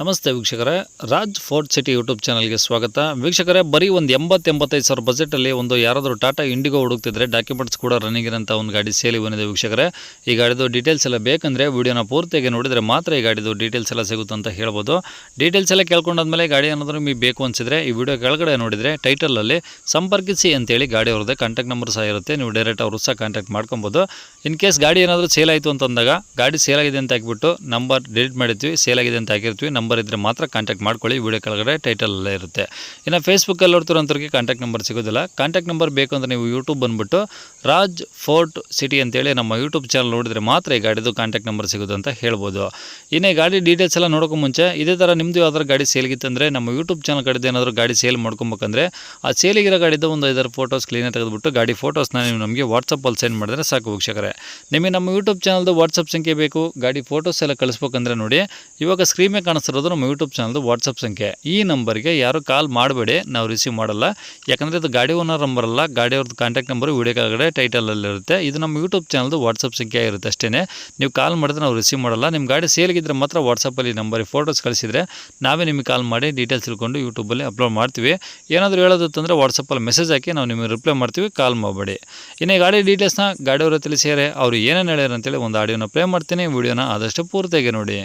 ನಮಸ್ತೆ ವೀಕ್ಷಕರೇ. Raj fort city YouTube ಚಾನಲ್ಗೆ ಸ್ವಾಗತ. ವೀಕ್ಷಕರೇ, ಬರೀ ಒಂದು ಎಂಬತ್ತೆಂಬತ್ತೈದು ಸಾವಿರ ಬಜೆಟಲ್ಲಿ ಒಂದು ಯಾರಾದರೂ ಟಾಟಾ ಇಂಡಿಗೋ ಹುಡುಕ್ತಿದ್ರೆ ಡಾಕ್ಯುಮೆಂಟ್ಸ್ ಕೂಡ ರನ್ನಿಂಗ್ ಇರೋಂಥ ಒಂದು ಗಾಡಿ ಸೇಲಿ ಬಂದಿದೆ ವೀಕ್ಷಕರೇ. ಈ ಗಾಡಿದು ಡೀಟೇಲ್ಸ್ ಎಲ್ಲ ಬೇಕಂದರೆ ವೀಡಿಯೋನ ಪೂರ್ತಿಯಾಗಿ ನೋಡಿದರೆ ಮಾತ್ರ ಈ ಗಾಡಿದು ಡೀಟೇಲ್ಸ್ ಎಲ್ಲ ಸಿಗುತ್ತೆ ಅಂತ ಹೇಳ್ಬೋದು. ಡೀಟೇಲ್ಸ್ ಎಲ್ಲ ಕೇಳ್ಕೊಂಡಾದ್ಮೇಲೆ ಗಾಡಿ ಏನಾದರೂ ನಿಮಗೆ ಬೇಕು ಅನಿಸಿದ್ರೆ ಈ ವಿಡಿಯೋ ಕೆಳಗಡೆ ನೋಡಿದರೆ ಟೈಟಲಲ್ಲಿ ಸಂಪರ್ಕಿಸಿ ಅಂತೇಳಿ ಗಾಡಿ ಅವ್ರದ್ದೇ ಕಾಂಟ್ಯಾಕ್ಟ್ ನಂಬರ್ ಸಹ ಇರುತ್ತೆ. ನೀವು ಡೈರೆಕ್ಟ್ ಅವರು ಸಹ ಕಾಂಟ್ಯಾಕ್ಟ್ ಮಾಡ್ಕೊಬೋದು. ಇನ್ ಕೇಸ್ ಗಾಡಿ ಏನಾದರೂ ಸೇಲ್ ಆಯಿತು ಅಂತಂದಾಗ, ಗಾಡಿ ಸೇಲ್ ಆಗಿದೆ ಅಂತ ಹಾಕ್ಬಿಟ್ಟು ನಂಬರ್ ಡಿಲೀಟ್ ಮಾಡಿರ್ತೀವಿ ಸೇಲ್ ಆಗಿದೆ ಅಂತ ಹಾಕಿರ್ತೀವಿ ನಂಬರ್ ಇದ್ದರೆ ಮಾತ್ರ ಕಾಂಟ್ಯಾಕ್ಟ್ ಮಾಡ್ಕೊಳ್ಳಿ ವಿಡಿಯೋ ಕೆಳಗಡೆ ಟೈಟಲಲ್ಲೇ ಇರುತ್ತೆ. ಇನ್ನು ಫೇಸ್ಬುಕ್ಕಲ್ಲಿ ನೋಡ್ತಿರೋಂಥವ್ರಿಗೆ ಕಾಂಟ್ಯಾಕ್ಟ್ ನಂಬರ್ ಸಿಗೋದಿಲ್ಲ. ಕಾಂಟ್ಯಾಕ್ಟ್ ನಂಬರ್ ಬೇಕು ಅಂದರೆ ನೀವು ಯೂಟ್ಯೂಬ್ ಬಂದುಬಿಟ್ಟು ರಾಜ್ ಫೋರ್ಟ್ ಸಿಟಿ ಅಂತೇಳಿ ನಮ್ಮ ಯೂಟ್ಯೂಬ್ ಚಾನಲ್ ನೋಡಿದರೆ ಮಾತ್ರ ಈ ಗಾಡಿದು ಕಾಂಟ್ಯಾಕ್ಟ್ ನಂಬರ್ ಸಿಗೋದು ಅಂತ ಹೇಳ್ಬೋದು. ಇನ್ನೇ ಗಾಡಿ ಡೀಟೇಲ್ಸ್ ಎಲ್ಲ ನೋಡೋಕ್ಕೂ ಮುಂಚೆ, ಇದೇ ಥರ ನಿಮ್ಮದು ಯಾವ್ದಾದ್ರು ಗಾಡಿ ಸೇಲ್ಗಿತ್ತಂದರೆ ನಮ್ಮ ಯೂಟ್ಯೂಬ್ ಚಾನಲ್ ಕಡೆದು ಏನಾದರೂ ಗಾಡಿ ಸೇಲ್ ಮಾಡ್ಕೊಬೇಕಂದ್ರೆ ಆ ಸೇಲಿಗಿರೋ ಗಾಡಿದ್ದು ಒಂದು ಐದಾರು ಫೋಟೋಸ್ ಕ್ಲೀನಾಗಿ ತೆಗೆದುಬಿಟ್ಟು ಗಾಡಿ ಫೋಟೋಸ್ನ ನೀವು ನಮಗೆ ವಾಟ್ಸಪ್ಪಲ್ಲಿ ಸೆಂಡ್ ಮಾಡಿದ್ರೆ ಸಾಕು ವೀಕ್ಷಕರೇ. ನಿಮಗೆ ನಮ್ಮ ಯೂಟ್ಯೂಬ್ ಚಾನಲ್ದು ವಾಟ್ಸಪ್ ಸಂಖ್ಯೆ ಬೇಕು, ಗಾಡಿ ಫೋಟೋಸ್ ಎಲ್ಲ ಕಳಿಸ್ಬೇಕಂದ್ರೆ ನೋಡಿ, ಇವಾಗ ಸ್ಕ್ರೀನ್ ಕಾಣಿಸ್ತಿರೋದು ನಮ್ಮ ಯೂಟ್ಯೂಬ್ ಚಾನಲ್ದು ವಾಟ್ಸಪ್ ಸಂಖ್ಯೆ. ಈ ನಂಬರ್ಗೆ ಯಾರು ಕಾಲ್ ಮಾಡಬೇಡಿ, ನಾವು ರಿಸೀವ್ ಮಾಡಲ್ಲ. ಯಾಕಂದರೆ ಇದು ಗಾಡಿ ಓನರ್ ನಂಬರ್ ಅಲ್ಲ, ಗಾಡಿ ಅವ್ರದ್ದು ಕಾಂಟ್ಯಾಕ್ಟ್ ನಂಬರ್ ವಿಡಿಯೋ ಕೆಳಗಡೆ ಟೈಟಲಲ್ಲಿರುತ್ತೆ ಇದು ನಮ್ಮ ಯೂಟ್ಯೂಬ್ ಚಾನಲ್ದು ವಾಟ್ಸಪ್ ಸಂಖ್ಯೆ ಇರುತ್ತೆ ಅಷ್ಟೇ ನೀವು ಕಾಲ್ ಮಾಡಿದ್ರೆ ನಾವು ರಿಸೀವ್ ಮಾಡಲ್ಲ. ನಿಮ್ಮ ಗಾಡಿ ಸೇಲ್ಗಿದ್ರೆ ಮಾತ್ರ ವಾಟ್ಸಪ್ಪಲ್ಲಿ ನಂಬರಿಗೆ ಫೋಟೋಸ್ ಕಳಿಸಿದರೆ ನಾವೇ ನಿಮಗೆ ಕಾಲ್ ಮಾಡಿ ಡೀಟೇಲ್ಸ್ ತಿಳ್ಕೊಂಡು ಯೂಟ್ಯೂಬಲ್ಲಿ ಅಪ್ಲೋಡ್ ಮಾಡ್ತೀವಿ. ಏನಾದರೂ ಹೇಳೋದಿತ್ತಂದರೆ ವಾಟ್ಸಪ್ಪಲ್ಲಿ ಮೆಸೇಜ್ ಹಾಕಿ ನಾವು ನಿಮಗೆ ರಿಪ್ಲೈ ಮಾಡ್ತೀವಿ ಕಾಲ್ ಮಾಡಬೇಡಿ. ಇನ್ನು ಗಾಡಿ ಡೀಟೇಲ್ಸ್ನ ಗಾಡಿಯವರು ತಿಳಿಸಿದರೆ ಅವ್ರು ಏನೇನು ಹೇಳ್ಯಾರ ಅಂತೇಳಿ ಒಂದು ಆಡಿಯೋನ ಪ್ಲೇ ಮಾಡ್ತೀನಿ ವಿಡಿಯೋನ ಆದಷ್ಟು ಪೂರ್ತಿಯಾಗಿ ನೋಡಿ.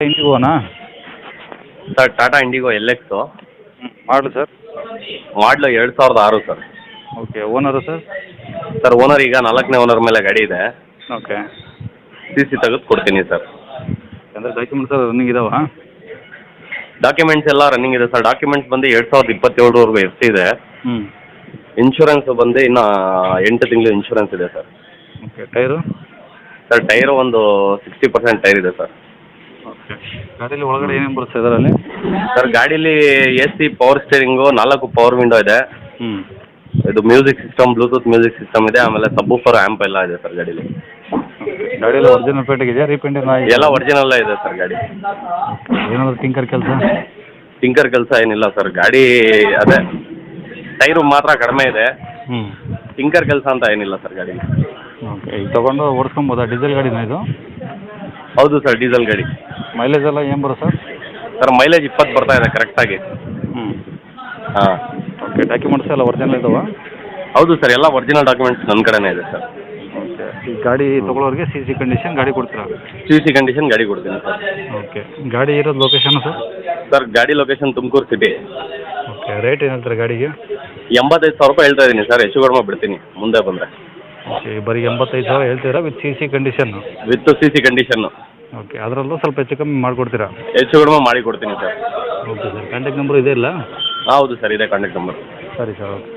ಇಂಡಿಗೋನಾ? Sir Tata Indigo L X ಮಾಡಲು ಸರ್? ಮಾಡಲು ಎರಡು ಸಾವಿರದ ಆರು sir. Okay owner sir? Sir owner ಈಗ ನಾಲ್ಕನೇ ಓನರ್ ಮೇಲೆ ಗಾಡಿ ಇದೆ. ಓಕೆ. ಸಿ ಸಿ ತೆಗೆದು ಕೊಡ್ತೀನಿ ಸರ್. ಅಂದರೆ ಡಾಕ್ಯುಮೆಂಟ್ಸ್ ಎಲ್ಲ ರನ್ನಿಂಗ್ ಇದಾವ? ಡಾಕ್ಯುಮೆಂಟ್ಸ್ ಎಲ್ಲ ರನ್ನಿಂಗ್ ಇದೆ ಸರ್. ಡಾಕ್ಯುಮೆಂಟ್ಸ್ ಬಂದು ಎರಡು ಸಾವಿರದ ಇಪ್ಪತ್ತೇಳರವರೆಗೂ ಎಫ್ ಇದೆ. ಹ್ಞೂ ಇನ್ಶೂರೆನ್ಸ್ ಬಂದು ಇನ್ನು ಎಂಟು ತಿಂಗಳು ಇನ್ಶೂರೆನ್ಸ್ ಇದೆ sir. Okay tyre? Sir tyre ಒಂದು ಸಿಕ್ಸ್ಟಿ ಪರ್ಸೆಂಟ್ ಟೈರ್ ಇದೆ ಸರ್. ಓಕೆ. ಗಾಡೀಲಿ ಒಳಗಡೆ ಏನೇನು ಬರುತ್ತೆ ಇದರಲ್ಲಿ? ಸರ್ ಗಾಡೀಲಿ ಎ ಸಿ ಪವರ್ ಸ್ಟೇರಿಂಗು ನಾಲ್ಕು ಪವರ್ ವಿಂಡೋ ಇದೆ. ಹ್ಞೂ ಇದು music system bluetooth music system ಇದೆ ಆಮೇಲೆ ಸಬ್ಬೂಫರ್ ಆ್ಯಂಪ್ ಎಲ್ಲ ಇದೆ ಸರ್ ಗಾಡೀಲಿ. ಗಾಡಿಲಿ ಒರಿಜಿನಲ್ ಪೇಟೆಗೆ ಇದೆಯಾ ರೀಪೇಂಟ್ ಎಲ್ಲ ಒರಿಜಿನಲ್ ಇದೆ ಸರ್ ಗಾಡಿ. ಏನಾದರೂ ಟಿಂಕರ್ ಕೆಲಸ? ಟಿಂಕರ್ ಕೆಲಸ ಏನಿಲ್ಲ ಸರ್. ಗಾಡಿ ಅದೇ ಟೈರು ಮಾತ್ರ ಕಡಿಮೆ ಇದೆ. ಹ್ಞೂ ಟಿಂಕರ್ ಕೆಲಸ ಅಂತ ಏನಿಲ್ಲ ಸರ್ ಗಾಡಿ ಓಕೆ ಈಗ ತೊಗೊಂಡು ಓಡಿಸ್ಕೊಬೋದಾ? ಡೀಸೆಲ್ ಗಾಡಿನ ಇದು? ಹೌದು ಸರ್ ಡೀಸೆಲ್ ಗಾಡಿ. ಮೈಲೇಜ್ ಎಲ್ಲ ಏನು ಬರೋ ಸರ್? ಸರ್ ಮೈಲೇಜ್ ಇಪ್ಪತ್ತು ಬರ್ತಾ ಇದೆ ಕರೆಕ್ಟಾಗಿ ಹ್ಞೂ ಹಾಂ. ಓಕೆ ಡಾಕ್ಯುಮೆಂಟ್ಸ್ ಎಲ್ಲ ಒರಿಜಿನಲ್ ಇದಾವ? ಹೌದು ಸರ್ ಎಲ್ಲ ಒರಿಜಿನಲ್ ಡಾಕ್ಯುಮೆಂಟ್ಸ್ ನನ್ನ ಕಡೆನೇ ಇದೆ ಸರ್. ಓಕೆ ಈ ಗಾಡಿ ತಗೊಳ್ಳೋರಿಗೆ ಸಿ ಸಿ ಕಂಡೀಷನ್ ಗಾಡಿ ಕೊಡ್ತೀರಾ? ಸಿ ಸಿ ಕಂಡೀಷನ್ ಗಾಡಿ ಕೊಡ್ತೀನಿ ಸರ್. ಓಕೆ ಗಾಡಿ ಇರೋದು ಲೊಕೇಶನ್ ಸರ್? ಸರ್ ಗಾಡಿ location Tumakuru city okay rate ಏನಂತಾರೆ ಹೇಳ್ತಾರೆ ಗಾಡಿಗೆ? ಎಂಬತ್ತೈದು ಸಾವಿರ ರೂಪಾಯಿ ಹೇಳ್ತಾ ಇದ್ದೀನಿ ಸರ್ ಹೆಚ್ಚು ಕಡಿಮೆ ಬಿಡ್ತೀನಿ ಮುಂದೆ ಬಂದರೆ. ಓಕೆ ಬರೀ ಎಂಬತ್ತೈದು ಸಾವಿರ ಹೇಳ್ತೀರಾ with C C condition with C C condition okay ಅದರಲ್ಲೂ ಸ್ವಲ್ಪ ಹೆಚ್ಚು ಕಮ್ಮಿ ಮಾಡಿಕೊಡ್ತೀರಾ? ಹೆಚ್ಚು ಕಡಿಮೆ ಮಾಡಿ ಕೊಡ್ತೀನಿ sir. Okay sir contact number ಇದೆ ಇಲ್ಲ? ಹೌದು ಸರ್ ಇದೆ ಕಾಂಟ್ಯಾಕ್ಟ್ ನಂಬರ್ ಸರಿ ಸರ್ ಓಕೆ.